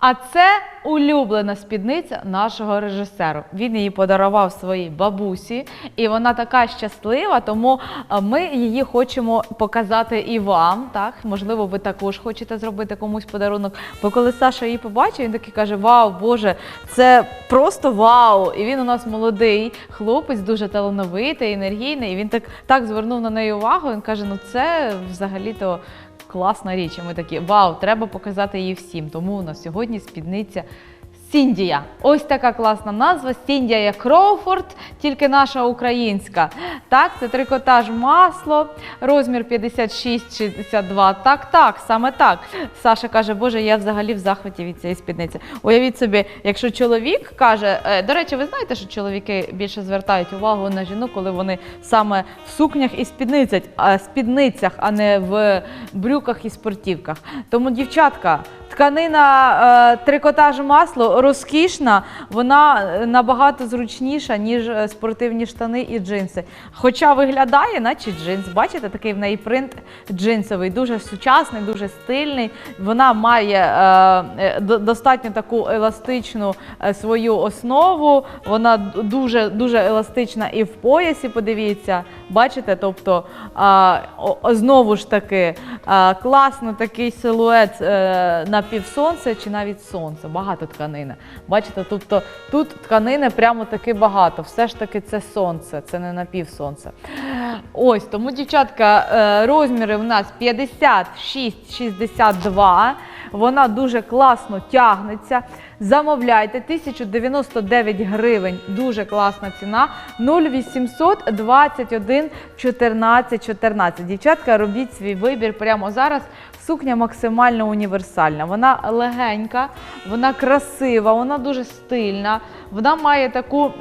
А це улюблена спідниця нашого режисеру. Він її подарував своїй бабусі, і вона така щаслива, тому е, ми її хочемо показати і вам. Так, можливо, ви також хочете зробити комусь подарунок. Бо коли Саша її побачив, він такий каже: Вау, Боже, це просто вау! І він у нас молодий хлопець, дуже талановитий, енергійний. І він так, так звернув на неї увагу. Він каже: ну це взагалі-то класна річ. І ми такі, вау, треба показати її всім. Тому у нас сьогодні спідниця. Сіндія. Ось така класна назва. Сіндія Кроуфорд, тільки наша українська. Так, це трикотаж масло, розмір 56-62. Так, так, саме так. Саша каже, Боже, я взагалі в захваті від цієї спідниці. Уявіть собі, якщо чоловік каже, е, до речі, ви знаєте, що чоловіки більше звертають увагу на жінок, коли вони саме в сукнях і спідницях, а, спідницях, а не в брюках і спортівках. Тому, дівчатка, тканина е, трикотаж масло розкішна, вона е, набагато зручніша, ніж е, спортивні штани і джинси. Хоча виглядає, наче джинс. Бачите, такий в неї принт джинсовий, дуже сучасний, дуже стильний. Вона має до- достатньо таку еластичну свою основу. Вона дуже еластична і в поясі. Подивіться, бачите, тобто знову ж таки класно такий силует на півсонце чи навіть сонце. Багато тканини. Бачите, тобто тут тканини прямо таки багато. Все ж таки це сонце, це не напівсонце. Ось тому, дівчатка, е, розміри в нас 56-62. Вона дуже класно тягнеться. Замовляйте 1099 гривень. Дуже класна ціна. 0800 21 14 14. Дівчатка, робіть свій вибір прямо зараз. Сукня максимально універсальна. Вона легенька, вона красива, вона дуже стильна. Вона має таку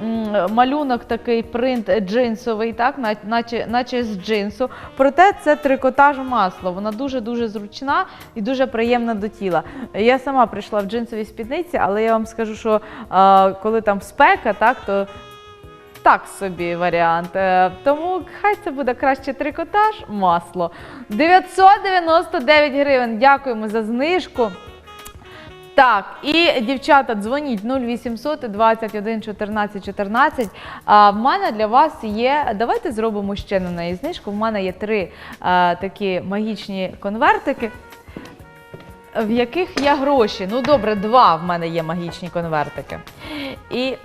малюнок, такий принт джинсовий, так, наче, наче з джинсу. Проте це трикотаж масло. Вона дуже дуже зручна і дуже приємна до тіла. Я сама прийшла в джинсовій спідниці, але я вам скажу, що а, коли там спека, так, то так собі варіант. Е, Тому хай це буде краще трикотаж, масло. 999 гривень. Дякуємо за знижку. Так, і дівчата, дзвоніть 0800 21 14 14. А в мене для вас є. Давайте зробимо ще на неї знижку. В мене є три е, такі магічні конвертики. В яких є гроші. Ну добре, два в мене є магічні конвертики. І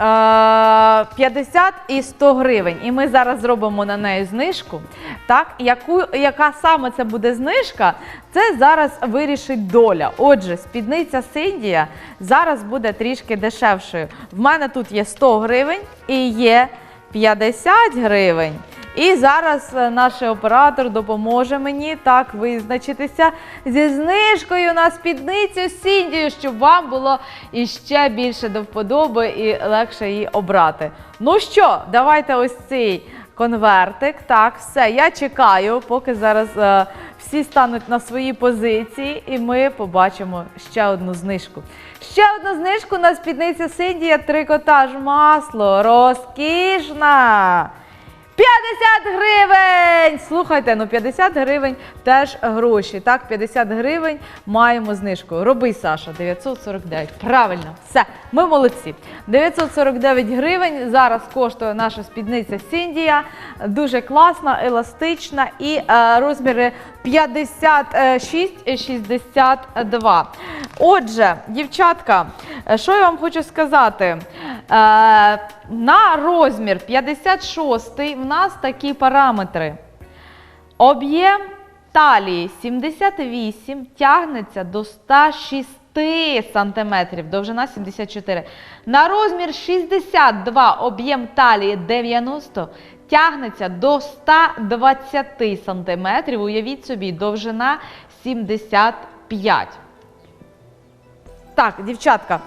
Е, 50 і 100 гривень. І ми зараз зробимо на неї знижку. Так, яку, яка саме це буде знижка, це зараз вирішить доля. Отже, спідниця Синдія зараз буде трішки дешевшою. В мене тут є 100 гривень і є 50 гривень. І зараз е, наш оператор допоможе мені так визначитися зі знижкою на спідницю Сіндію, щоб вам було іще більше до вподоби і легше її обрати. Ну що, давайте ось цей конвертик. Так, все, я чекаю, поки зараз е, всі стануть на свої позиції, і ми побачимо ще одну знижку. Ще одну знижку на спідницю Сіндія трикотаж масло. Розкішна! 50 гривень! Слухайте, ну 50 гривень теж гроші. Так, 50 гривень маємо знижку. Роби, Саша, 949. Правильно, все, ми молодці. 949 гривень. Зараз коштує наша спідниця Сіндія. Дуже класна, еластична і е, розміри 56-62. Отже, дівчатка, е, що я вам хочу сказати? Е, на розмір 56 в нас такі параметри. Об'єм талії 78 тягнеться до 106 сантиметрів, довжина 74. На розмір 62 об'єм талії 90 тягнеться до 120 сантиметрів. Уявіть собі, довжина 75. Так, дівчатка,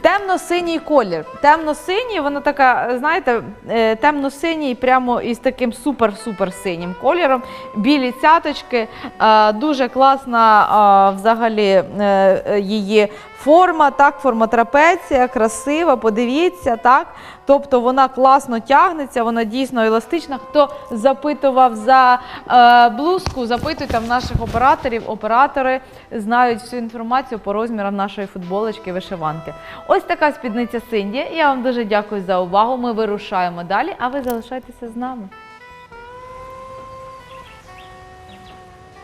темно-синій колір. Темно-синій, вона така, знаєте, е, темно-синій, прямо із таким супер-супер синім кольором. Білі цяточки, е, дуже класна взагалі е, її Форма, так, форма трапеція, красива, подивіться, так. Тобто вона класно тягнеться, вона дійсно еластична. Хто запитував за е, блузку, запитуйте в наших операторів. Оператори знають всю інформацію по розмірам нашої футболочки, вишиванки. Ось така спідниця Синді. Я вам дуже дякую за увагу. Ми вирушаємо далі, а ви залишайтеся з нами.